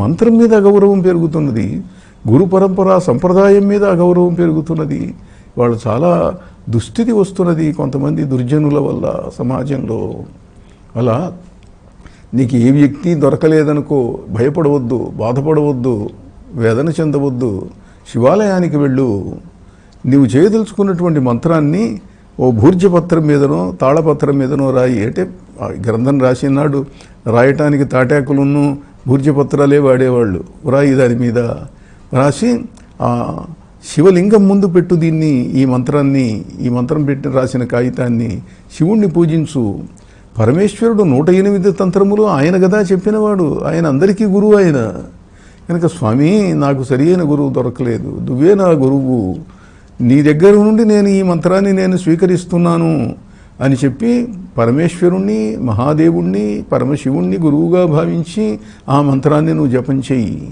మంత్రం మీద అగౌరవం పెరుగుతున్నది గురు పరంపర సంప్రదాయం మీద అగౌరవం పెరుగుతున్నది. వాళ్ళు చాలా దుస్థితి వస్తున్నది కొంతమంది దుర్జనుల వల్ల సమాజంలో. అలా నీకు ఏ వ్యక్తి దొరకలేదనుకో భయపడవద్దు బాధపడవద్దు వేదన చెందవద్దు శివాలయానికి వెళ్ళు. నీవు చేయదలుచుకున్నటువంటి మంత్రాన్ని ఓ భూర్జపత్రం మీదనో తాళపత్రం మీదనో రాయి. అంటే గ్రంథం రాసినాడు రాయటానికి తాటాకులున్ను భూర్జపత్రాలే వాడేవాళ్ళు. వ్రాయి దాని మీద రాసి శివలింగం ముందు పెట్టు దీన్ని ఈ మంత్రాన్ని ఈ మంత్రం పెట్టి రాసిన కాగితాన్ని శివుణ్ణి పూజించు. పరమేశ్వరుడు నూట ఎనిమిది తంత్రములు ఆయన కదా చెప్పినవాడు. ఆయన అందరికీ గురువు ఆయన. కనుక స్వామి నాకు సరియైన గురువు దొరకలేదు. నువ్వే నా గురువు. నీ దగ్గర నుండి నేను ఈ మంత్రాన్ని నేను స్వీకరిస్తున్నాను అని చెప్పి పరమేశ్వరుణ్ణి మహాదేవుణ్ణి పరమశివుణ్ణి గురువుగా భావించి ఆ మంత్రాన్ని నువ్వు జపం చెయ్యి.